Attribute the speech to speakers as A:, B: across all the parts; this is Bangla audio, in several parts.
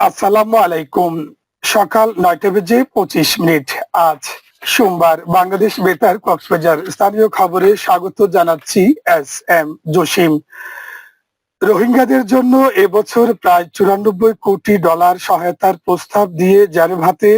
A: আসসালামু আলাইকুম। সকাল নয়টা বেজে পঁচিশ মিনিট। আজ সোমবার বাংলাদেশ বেতার কক্সবাজার স্থানীয় খবরে স্বাগত জানাচ্ছি এস এম জসিম। রোহিঙ্গাদের জন্য এবছর প্রায় চুরানব্বই কোটি ডলার সহায়তার প্রস্তাব দিয়ে জেনেভাতে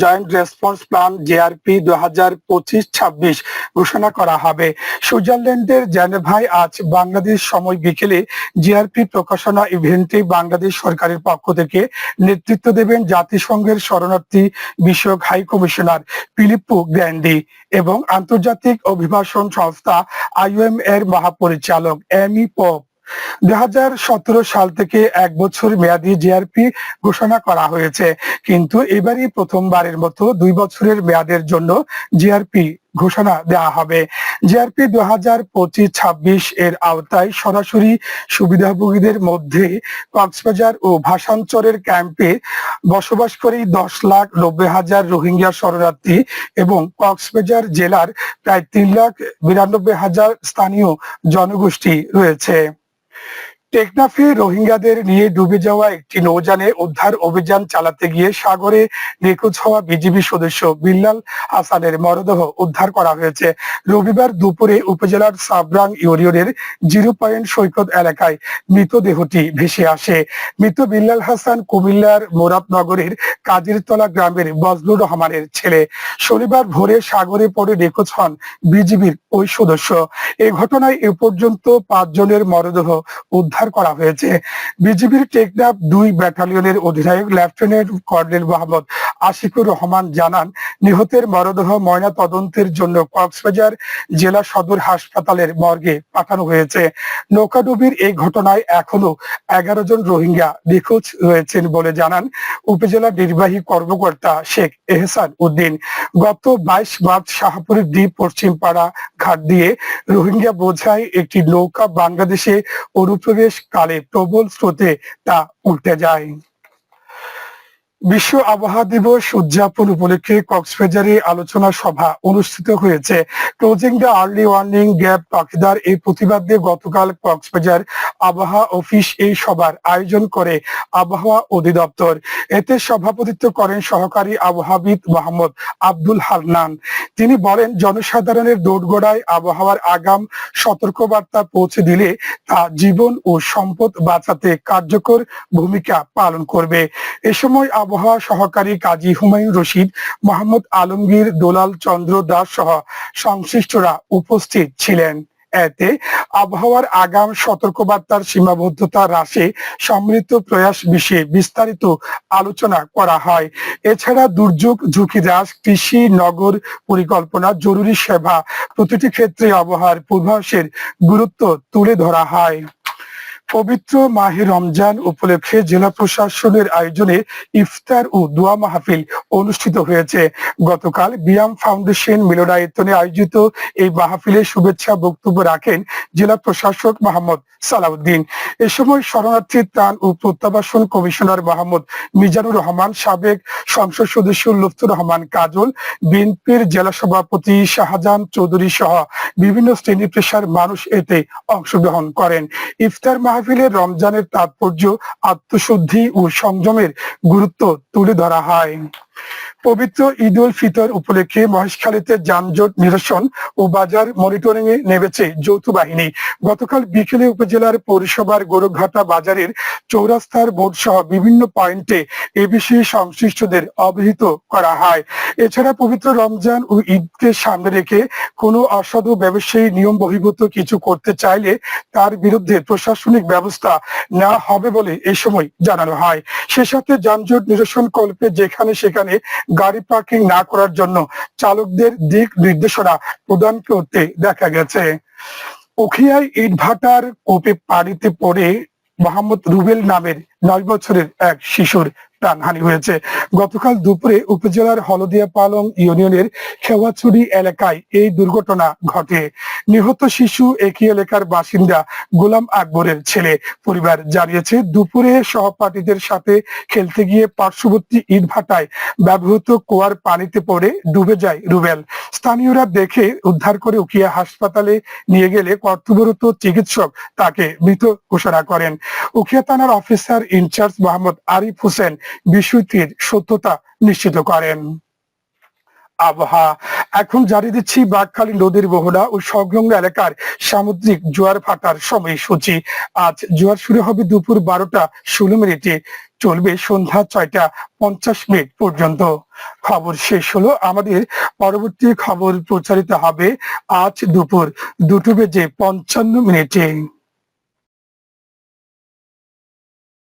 A: জয়েন্ট রেসপন্স প্ল্যান জেআরপি দু হাজার পঁচিশ ছাব্বিশ ঘোষণা করা হবে। সুইজারল্যান্ডের জেনেভায় আজ বাংলাদেশ সময় বিকেলে জিআরপি প্রকাশনা ইভেন্টে বাংলাদেশ সরকারের পক্ষ থেকে নেতৃত্ব দেবেন জাতিসংঘের শরণার্থী বিষয়ক হাই কমিশনার ফিলিপ্পো গ্র্যান্ডি এবং আন্তর্জাতিক অভিবাসন সংস্থা আইওএম এর মহাপরিচালক এমি পপ। দু হাজার সতেরো সাল থেকে এক বছর মেয়াদী জিআরপি ঘোষণা করা হয়েছে। কিন্তু এবারই প্রথমবারের মতো দুই বছরের মেয়াদের জন্য জিআরপি ঘোষণা দেওয়া হবে। জিআরপি দু হাজার পঁচিশ ছাব্বিশ এর আওতায় সরাসরি সুবিধাভোগীদের মধ্যে কক্সবাজার ও ভাষাঞ্চলের ক্যাম্পে বসবাস বসবাসকারী দশ লাখ নব্বই হাজার রোহিঙ্গা শরণার্থী এবং কক্সবাজার জেলার প্রায় তিন লাখ বিরানব্বই হাজার স্থানীয় জনগোষ্ঠী রয়েছে। টেকনাফে রোহিঙ্গাদের নিয়ে ডুবে যাওয়া একটি নৌযানে উদ্ধার অভিযান চালাতে গিয়ে সাগরে নিখোঁজ হওয়া বিজিবি সদস্য বিল্লাল হাসানের মরদেহ উদ্ধার করা হয়েছে। রবিবার দুপুরে উপজেলার সাবরাং ইউনিয়নের জিরো পয়েন্ট সৈকত এলাকায় মৃতদেহটি ভেসে আসে। মৃত বিল্লাল হাসান কুমিল্লার মোরাবনগরের কাজিরতলা গ্রামের বজলুর রহমানের ছেলে। শনিবার ভোরে সাগরে পড়ে নিখোঁজ হন বিজিবির ওই সদস্য। এ ঘটনায় এ পর্যন্ত পাঁচজনের মরদেহ উদ্ধার করা হয়েছে। বিজিবির টেকনাফ দুই ব্যাটালিয়নের অধিনায়ক লেফটেন্যান্ট কর্নেল মোহাম্মদ আশিকুর রহমান জানান, নিহতের মরদেহ ময়না তদন্তের জন্য কক্সবাজার জেলা সদর হাসপাতালের মর্গে পাঠানো হয়েছে। নৌকাডুবির এই ঘটনায় এখনও এগারো জন রোহিঙ্গা নিখোঁজ রয়েছেন বলে জানান উপজেলা নির্বাহী কর্মকর্তা শেখ এহসান উদ্দিন। গত বাইশ মার্চ শাহপুরের দ্বীপ পশ্চিমপাড়া ঘাট দিয়ে রোহিঙ্গা বোঝায় একটি নৌকা বাংলাদেশে অনুপ্রবেশ কালে প্রবল স্রোতে তা উল্টে যায়। বিশ্ব আবহাওয়া দিবস উদযাপন উপলক্ষে কক্সবাজারে আলোচনা সভা অনুষ্ঠিত হয়েছে। Closing the early warning gap পাখিদার এই প্রতিবাদ গতকাল কক্সবাজার আবহাওয়া অফিস এই সভার আয়োজন করে আবহাওয়া অধিদপ্তর। এতে সভাপতিত্ব করেন সহকারী আবহাওয়াবিদ মোহাম্মদ আব্দুল হান্নান তিনি বলেন, জনসাধারণের দোরগোড়ায় আবহাওয়ার আগাম সতর্কবার্তা পৌঁছে দিলে তা জীবন ও সম্পদ বাঁচাতে কার্যকর ভূমিকা পালন করবে। এ সময় আবহাওয়া সহকারী কাজী হুমায়ুন রশিদ, মোহাম্মদ আলমগীর, দোলাল চন্দ্র দাস সহ সংশ্লিষ্টরা উপস্থিত ছিলেন। এতে আবহাওয়ার আগাম সতর্কবার্তার সীমাবদ্ধতা হ্রাসে সম্মিলিত প্রয়াস বিষয়ে বিস্তারিত আলোচনা করা হয়। এছাড়া দুর্যোগ ঝুঁকি হ্রাস কৃষি, নগর পরিকল্পনা, জরুরি সেবা প্রতিটি ক্ষেত্রে আবহাওয়ার পূর্বাভাসের গুরুত্ব তুলে ধরা হয়। পবিত্র মাহে রমজান উপলক্ষে জেলা প্রশাসনের আয়োজনে ইফতার ও দোয়া মাহফিল অনুষ্ঠিত হয়েছে। গতকাল বিয়াম ফাউন্ডেশন মিলনায়তনে আয়োজিত এই মাহফিলে শুভেচ্ছা বক্তব্য রাখেন জেলা প্রশাসক মোহাম্মদ সালাউদ্দিন। এ সময় শরণার্থী ত্রাণ ও প্রত্যাবাসন কমিশনার মোহাম্মদ মিজানুর রহমান, সাবেক সংসদ সদস্য লুফতুর রহমান কাজল, বিএনপির জেলা সভাপতি শাহজাহান চৌধুরী সহ বিভিন্ন শ্রেণি পেশার মানুষ এতে অংশগ্রহণ করেন। ইফতার মাহফিলে রমজানের তাৎপর্য আত্মশুদ্ধি ও সংযমের গুরুত্ব তুলে ধরা হয়। পবিত্র ঈদ উল ফিতর উপলক্ষে মহেশখালীতে যানজট নিরসন ও বাজার মনিটরিং এ নেমেছে যৌথ বাহিনী। গতকাল বিকেলে উপজেলার পৌরসভার গোরঘাটা বাজারের চৌরাস্তার বোর্ড সহ বিভিন্ন পয়েন্টে এ বিষয়ে সংশ্লিষ্টদের অবহিত করা হয়। এছাড়া পবিত্র রমজান ও ঈদকে সামনে রেখে কোনো অসাধু ব্যবসায়ী নিয়ম বহির্ভূত কিছু করতে চাইলে তার বিরুদ্ধে প্রশাসনিক ব্যবস্থা নেওয়া হবে বলে এ সময় জানানো হয়। সে সাথে যানজট নিরসন কল্পে যেখানে সেখানে গাড়ি পার্কিং না করার জন্য চালকদের দিক নির্দেশনা প্রদান করতে দেখা গেছে। উখিয়ায় ইটভাটার কোপে পানিতে পড়ে মোহাম্মদ রুবেল নামের নয় বছরের এক শিশুর প্রাণহানি হয়েছে। গতকাল দুপুরে উপজেলার হলদিয়া পালং ইউনিয়নের খেওয়াছড়ি এলাকায় এই দুর্ঘটনা ঘটে। নিহত শিশু একই এলাকার বাসিন্দা গোলাম আকবরের ছেলে। পরিবার জানিয়েছে, দুপুরে সহপাঠীদের সাথে খেলতে গিয়ে পার্শ্ববর্তী ইটভাটায় ব্যবহৃত কুয়ার পানিতে পড়ে ডুবে যায় রুবেল। স্থানীয়রা দেখে উদ্ধার করে উকিয়া হাসপাতালে নিয়ে গেলে কর্তব্যরত চিকিৎসক তাকে মৃত ঘোষণা করেন। উকিয়া থানার officer in charge Mohammad Arif Hossain বিষয়টির সত্যতা নিশ্চিত করেন। আবহাওয়া, এখন জানিয়ে দিচ্ছি বাঘখালী নদীর মোহনা ও সংলগ্ন এলাকার সামুদ্রিক জোয়ার ভাটার সময়সূচি। আজ জোয়ার শুরু হবে দুপুর বারোটা ষোলো মিনিটে। চলবে সন্ধ্যা ছয়টা পঞ্চাশ মিনিট পর্যন্ত। খবর শেষ হলো আমাদের পরবর্তী খবর প্রচারিত হবে আজ দুপুর দুটো বেজে পঞ্চান্ন মিনিটে।